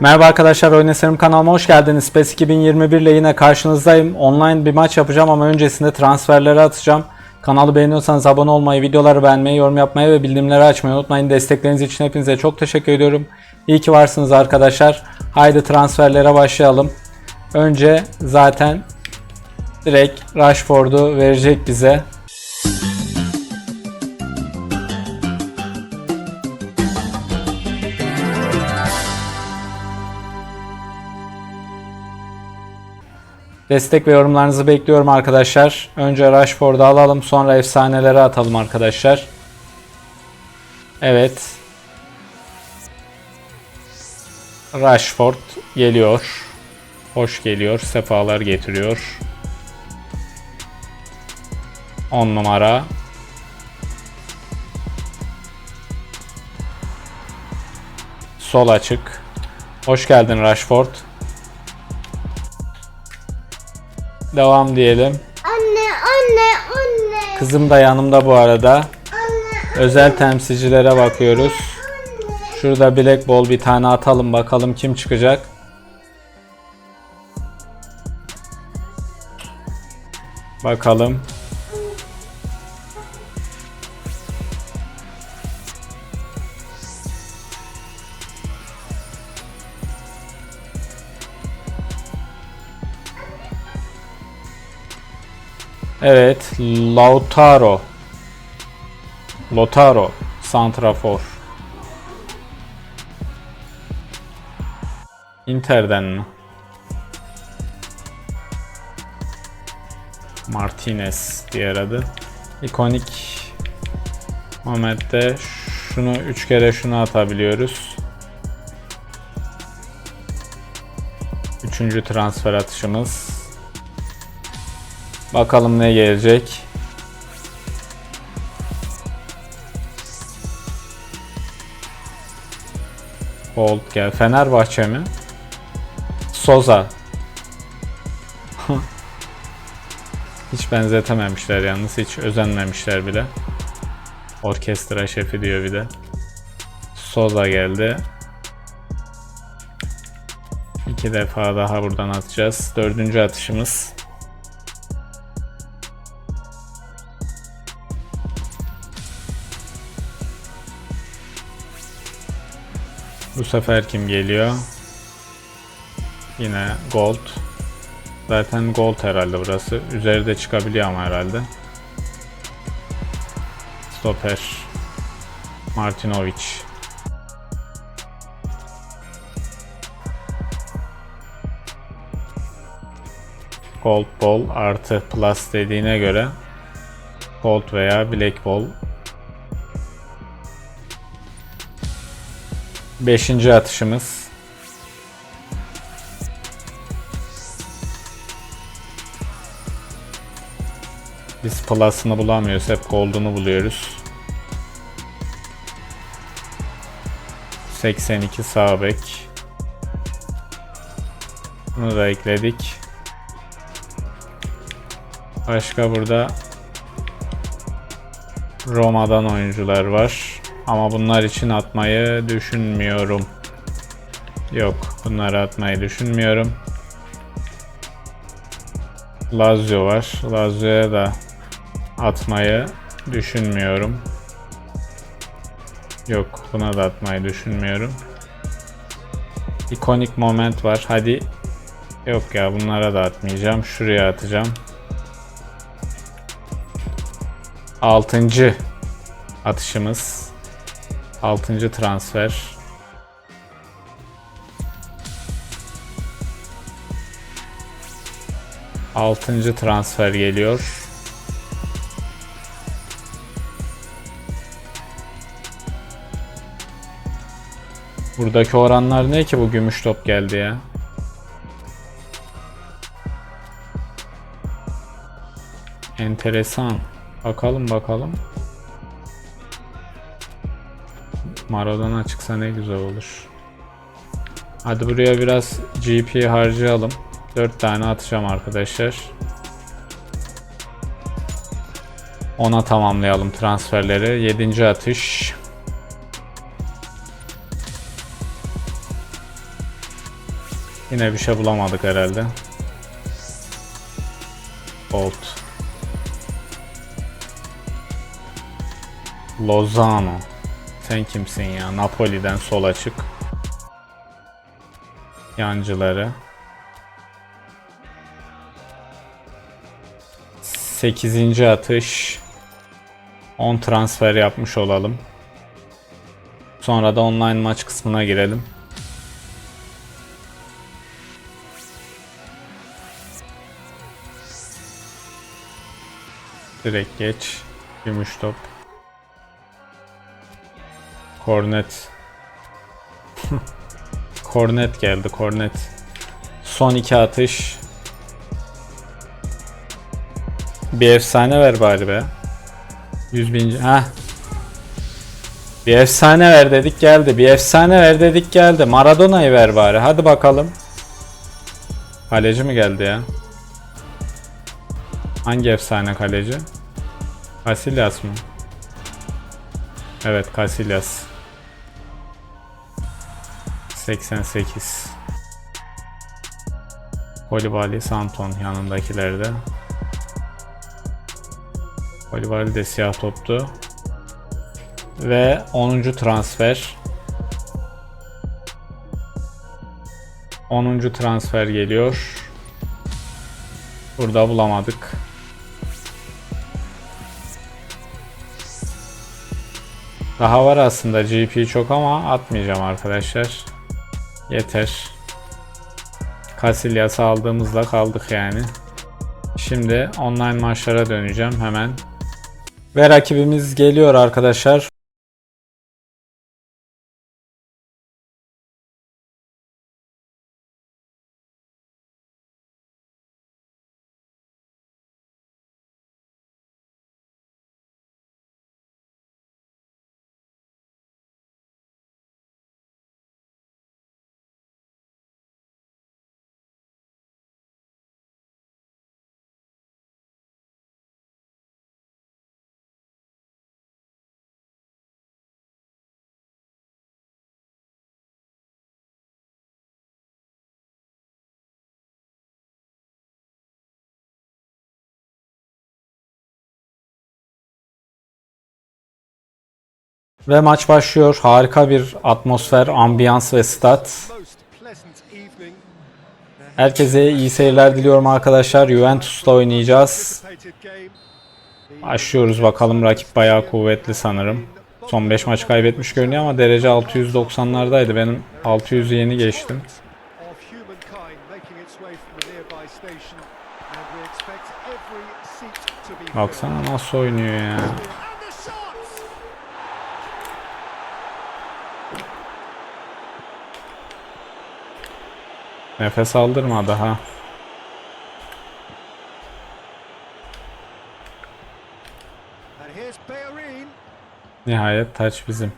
Merhaba arkadaşlar Oyun Eserim kanalıma hoş geldiniz. PES 2021 ile yine karşınızdayım. Online bir maç yapacağım ama öncesinde transferleri atacağım. Kanalı beğeniyorsanız abone olmayı, videoları beğenmeyi, yorum yapmayı ve bildirimleri açmayı unutmayın. Destekleriniz için hepinize çok teşekkür ediyorum. İyi ki varsınız arkadaşlar. Haydi transferlere başlayalım. Önce zaten direkt Rashford'u verecek bize. Destek ve yorumlarınızı bekliyorum arkadaşlar. Önce Rashford'u alalım sonra efsaneleri atalım arkadaşlar. Evet. Rashford geliyor. Hoş geliyor. Sefalar getiriyor. 10 numara. Sol açık. Hoş geldin Rashford. Devam diyelim. Anne, anne, anne. Kızım da yanımda bu arada. Özel temsilcilere bakıyoruz. Şurada Black Ball bir tane atalım bakalım kim çıkacak. Bakalım. Evet, Lautaro. Lotaro, Santrafor. Inter'den mi? Martinez diğer adı. İkonik Moment'te şunu 3 kere şunu atabiliyoruz. Üçüncü transfer atışımız. Bakalım ne gelecek. Bolt gel. Fenerbahçe mi? Soza. hiç benzetememişler yalnız. Hiç özenmemişler bile. Orkestra şefi diyor bir de. Soza geldi. İki defa daha buradan atacağız. Dördüncü atışımız. Sefer kim geliyor? Yine gold. Zaten gold herhalde burası. Üzeri de çıkabiliyor ama herhalde. Stoper. Martinovic. Gold ball artı plus dediğine göre gold veya black ball Beşinci atışımız. Biz plus'ını bulamıyoruz. Hep gold'unu buluyoruz. 82 sağ bek. Bunu da ekledik. Başka burada Roma'dan oyuncular var. Ama bunlar için atmayı düşünmüyorum. Yok, bunları atmayı düşünmüyorum. Lazio var. Lazio'ya da atmayı düşünmüyorum. Yok, buna da atmayı düşünmüyorum. İkonik moment var. Hadi. Yok ya bunlara da atmayacağım. Şuraya atacağım. Altıncı atışımız. 6. transfer. Altıncı transfer geliyor. Buradaki oranlar ne ki bu gümüş top geldi ya? Enteresan. Bakalım bakalım. Maradona çıksa ne güzel olur. Hadi buraya biraz GP harcayalım. 4 tane atacağım arkadaşlar. Ona tamamlayalım transferleri. 7. atış. Yine bir şey bulamadık herhalde. Bolt. Lozano. Sen kimsin ya? Napoli'den sol açık. Yancıları. 8. atış. 10 transfer yapmış olalım. Sonra da online maç kısmına girelim. Direkt geç. Gümüş top. Kornet. Kornet geldi kornet. Son iki atış. Bir efsane ver bari be. 100 bin. Ha. Bir efsane ver dedik geldi. Bir efsane ver dedik geldi. Maradona'yı ver bari. Hadi bakalım. Kaleci mi geldi ya? Hangi efsane kaleci? Casillas mı? Evet Casillas. 88. Kolibali Santon yanındakilerde. Kolibali de siyah toptu. Ve 10. transfer. 10. transfer geliyor. Burada bulamadık. Daha var aslında GP çok ama atmayacağım arkadaşlar. Yeter. Casillas'ı aldığımızda kaldık yani. Şimdi online maçlara döneceğim hemen. Ve rakibimiz geliyor arkadaşlar. Ve maç başlıyor. Harika bir atmosfer, ambiyans ve stat. Herkese iyi seyirler diliyorum arkadaşlar. Juventus'la oynayacağız. Başlıyoruz bakalım. Rakip bayağı kuvvetli sanırım. Son 5 maç kaybetmiş görünüyor ama derece 690'lardaydı. Benim 600'ü yeni geçtim. Of humankind making its way from the nearby station, and we expect every seat to be filled. Baksana nasıl oynuyor ya. And the shots. Nefes aldırma daha. Nihayet taç bizim.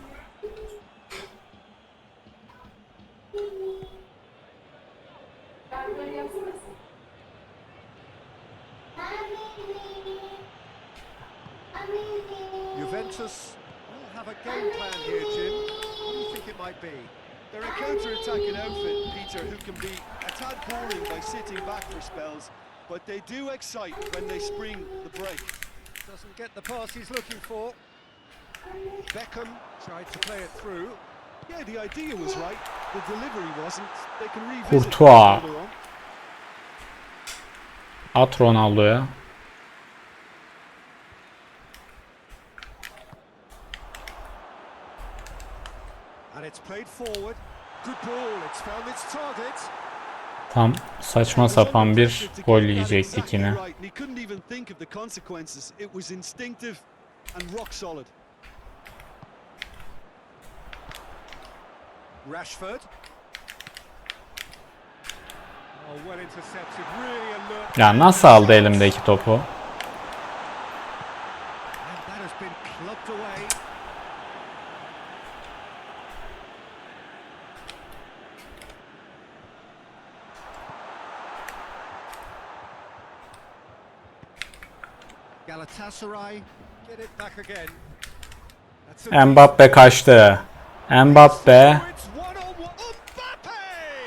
Pass he's looking for. Beckham tried to play it through. Yeah, the idea was right, the delivery wasn't. They can revisit Courtois. that later on. At Ronaldo'ya. And it's played forward. Good ball, it's found its target. Tam saçma sapan bir gol yiyecektik yine. Right, and he couldn't even think of the consequences. It was instinctive and rock solid. Rashford. Oh, well intercepted, really alert. Ya nasıl aldı elimdeki topu? And that has been clubbed away. Galatasaray get it back again. That's a Mbappe kaçtı. Mbappe.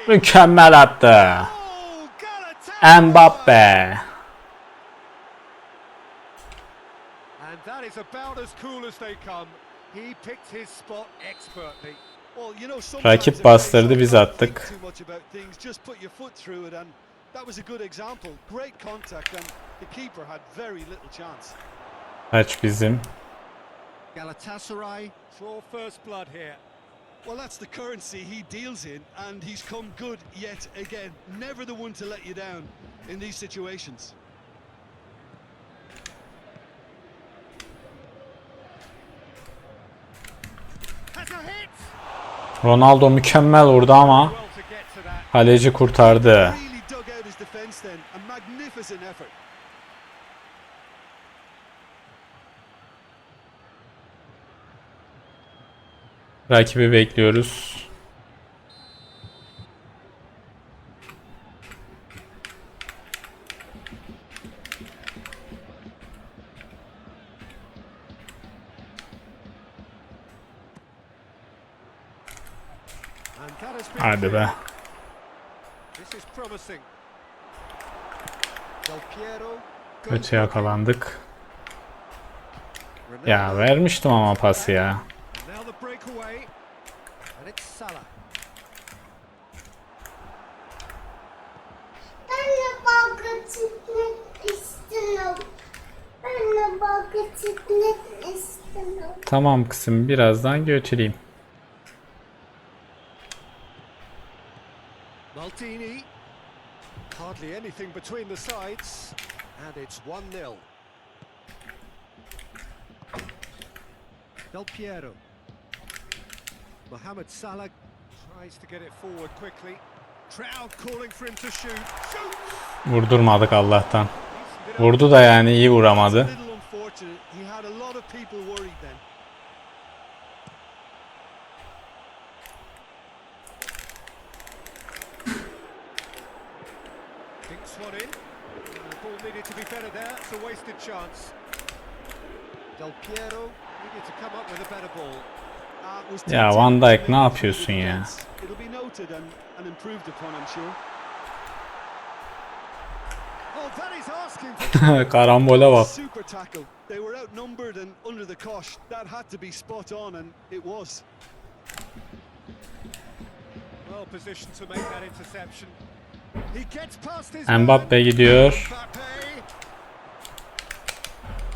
Mükemmel attı. Mbappe. And that is about as cool as they come. He picked his spot expertly. Well, you know, sometimes Rakip bastırdı, biz attık. Think too much about things, just put your foot through it, and that was a good example. Great contact, and the keeper had very little chance. Kaç bizim? Galatasaray draw first blood here. Well, that's the currency he deals in, and he's come good yet again. Never the one to let you down in these situations. Ronaldo mükemmel vurdu ama kaleci kurtardı. Really dug out his defence then. A magnificent effort. Rakibi bekliyoruz. Hadi be. This is promising. Kötü yakalandık. Ya vermiştim ama pası ya. And now the breakaway. And it's Salah. Ben de balga çıkmak istiyorum. Ben de balga çıkmak istiyorum. Tamam kızım birazdan götüreyim. Maltini. Hardly anything between the sides. And it's 1-0. Del Piero. Mohamed Salah tries to get it forward quickly. Crowd calling for him to shoot. Vurdurmadık Allah'tan. Vurdu da yani iyi vuramadı. little unfortunate. He had a lot of people worried then. Dinks one in. And the ball needed to be better there. It's a wasted chance. Del Piero needed to come up with a better ball. Ah, Ya Van Dijk ne yapıyorsun ya? defence. It'll be noted and, and improved upon, I'm sure. That is asking for Karambole bak. They were outnumbered and under the cosh. That had to be spot on, and it was. well positioned to make that interception. He gets past his Mbappe gidiyor. Mbappe.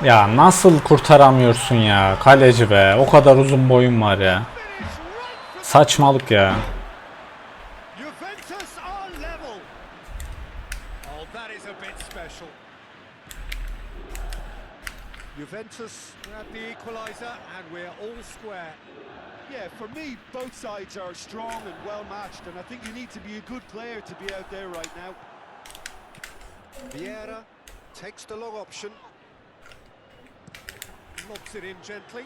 Ya nasıl kurtaramıyorsun ya? Kaleci be. O kadar uzun boyun var ya. Saçmalık ya. Juventus. Oh, that is a bit special. Juventus grab the equaliser and we're all square. Yeah, for me, both sides are strong and well matched, and I think you need to be a good player to be out there right now. Vieira takes the long option. Lobs it in gently.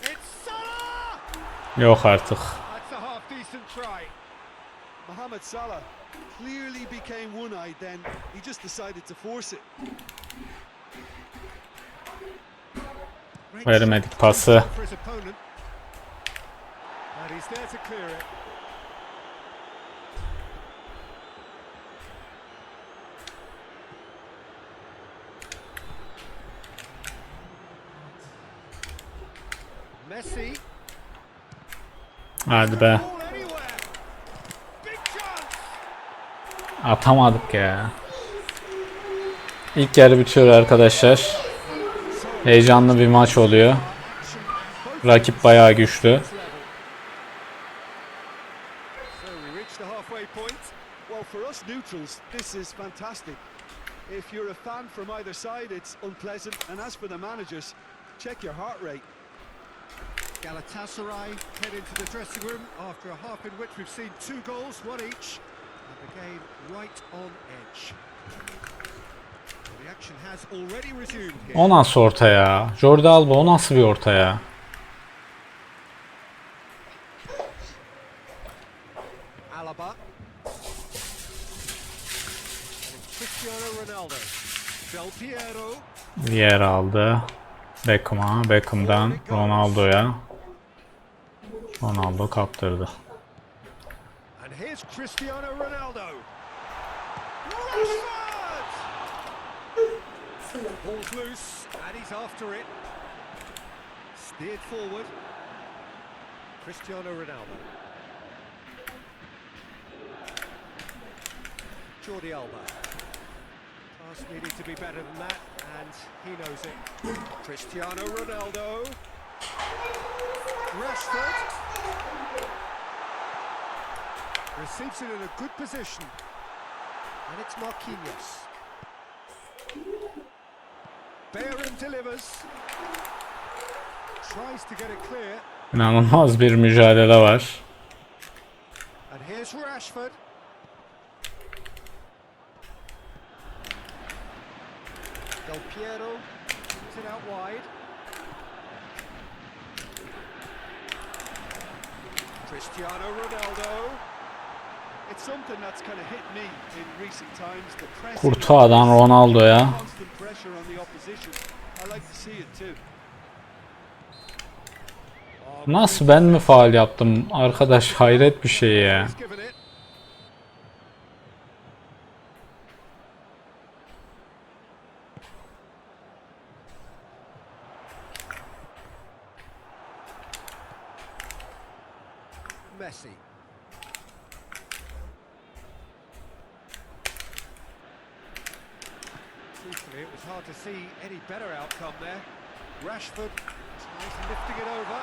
It's Salah! Yok artık. That's a half decent try. Mohamed Salah clearly became one-eyed then. He just decided to force it. Great Veremedik shot pası. Hadi be. Atamadık ya. İlk yarı bitiyor arkadaşlar. Heyecanlı bir maç oluyor. Rakip bayağı güçlü. If you're a fan from either side, it's unpleasant. And as for the managers, check your heart rate. Galatasaray head into the dressing room after a half in which we've seen two goals, one each, and the game right on edge. The action has already resumed here. O nasıl orta ya? Jordi Alba o nasıl bir orta ya? Alaba. And it's Cristiano Ronaldo. Del Piero. Yer aldı. Beckham'a, Beckham'dan Ronaldo'ya. Ronaldo kaptırdı. And here's Cristiano Ronaldo. Ball's loose, and he's after it. Steered forward. Cristiano Ronaldo. Jordi Alba. Pass needed to be better than that, and he knows it. Cristiano Ronaldo. Rashford. Receives it in a good position. And it's Marquinhos. Bayern delivers. Tries to get it clear. İnanılmaz bir mücadele var. And here's Rashford. Del Piero puts it out wide. Cristiano Ronaldo. See it too. Nasıl ben mi faal yaptım? Arkadaş hayret bir şey ya. Rashford lifting it over.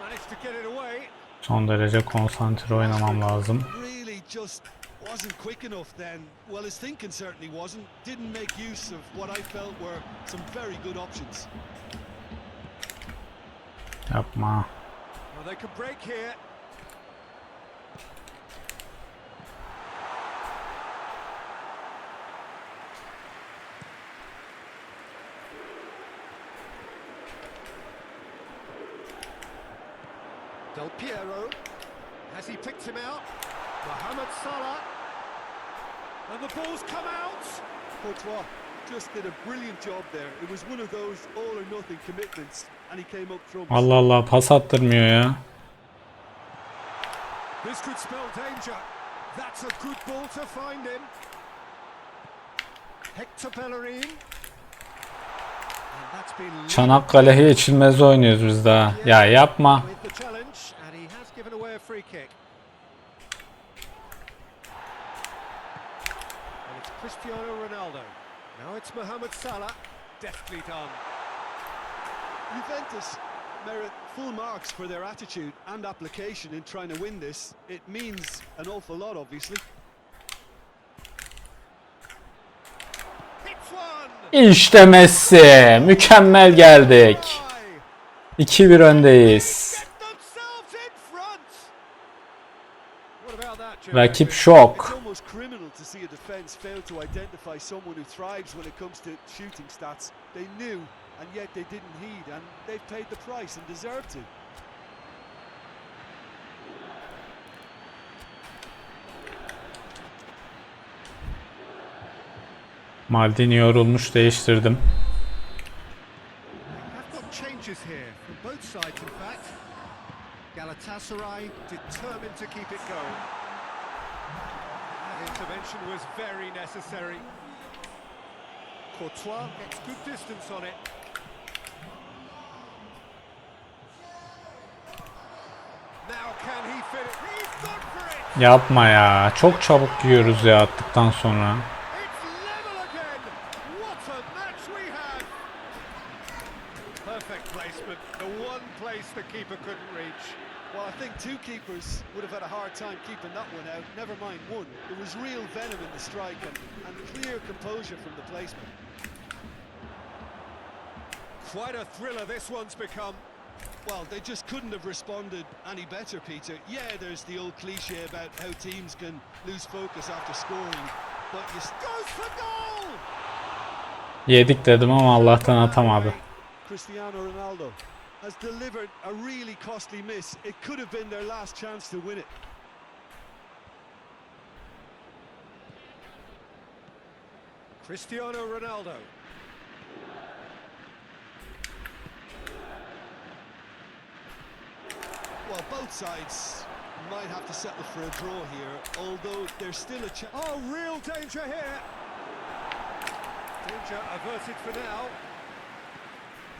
Managed to get it away. Son derece konsantre oynamam lazım. Really just wasn't quick enough then. Well, his thinking certainly wasn't. Didn't make use of what I felt were some very good options. Yapma. Well, they could break here. Del Piero. Has he picked him out? Mohamed Salah. And the ball's come out. Courtois just did a brilliant job there. It was one of those all or nothing commitments, and he came up trumps. Allah Allah pas attırmıyor ya. This could spell danger. That's a good ball to find him. Hector Bellerin. Çanakkale geçilmez oynuyoruz biz daha. Ya yapma. Juventus merit full marks for their attitude and application in trying to win this. It means an awful lot, obviously. Hits one. İşte Messi. Mükemmel geldik. Why? 2-1 öndeyiz. Get themselves in front. What about that, Jim? Rakip It's şok. almost criminal to see a defence fail to identify someone who thrives when it comes to shooting stats. They knew, and yet they didn't heed, and they've paid the price and deserve to. Maldini yorulmuş değiştirdim. Galatasaray determined to keep it going. That intervention was very necessary. Courtois gets good distance on it! Yapma ya. Çok çabuk yiyoruz ya attıktan sonra. This one's become. Well, they just couldn't have responded any better, Peter. Yeah, there's the old cliche about how teams can lose focus after scoring, but you goes for goal. Yedik dedim ama Allah'tan atamadı. Cristiano Ronaldo has delivered a really costly miss. It could have been their last chance to win it. Cristiano Ronaldo. Well, both sides might have to settle for a draw here, although there's still a chance. Oh, real danger here. Danger averted for now.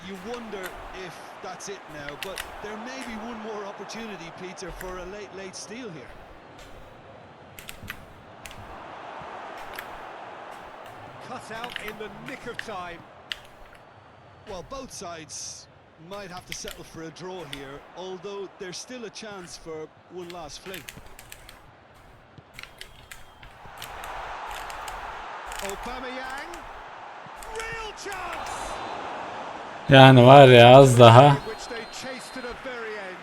You wonder if that's it now, but there may be one more opportunity, Peter, for a late, late steal here. Cut out in the nick of time. Well, both sides might have to settle for a draw here, although there's still a chance for one last fling. Aubameyang. Real chance. Yani var ya az daha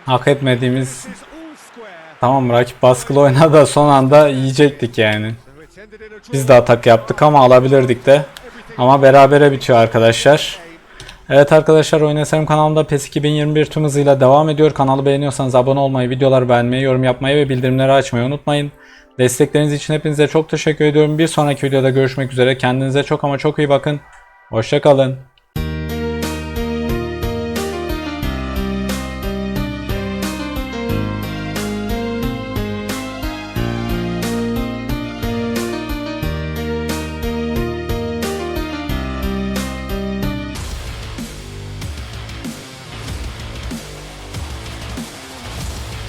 hak etmediğimiz tamam rakip baskılı oynadı da son anda yiyecektik yani. Biz de atak yaptık ama alabilirdik de. Ama berabere bitiyor arkadaşlar. Evet arkadaşlar Oyun Eserim kanalımda PES 2021 tüm hızıyla devam ediyor. Kanalı beğeniyorsanız abone olmayı, videoları beğenmeyi, yorum yapmayı ve bildirimleri açmayı unutmayın. Destekleriniz için hepinize çok teşekkür ediyorum. Bir sonraki videoda görüşmek üzere. Kendinize çok ama çok iyi bakın. Hoşçakalın.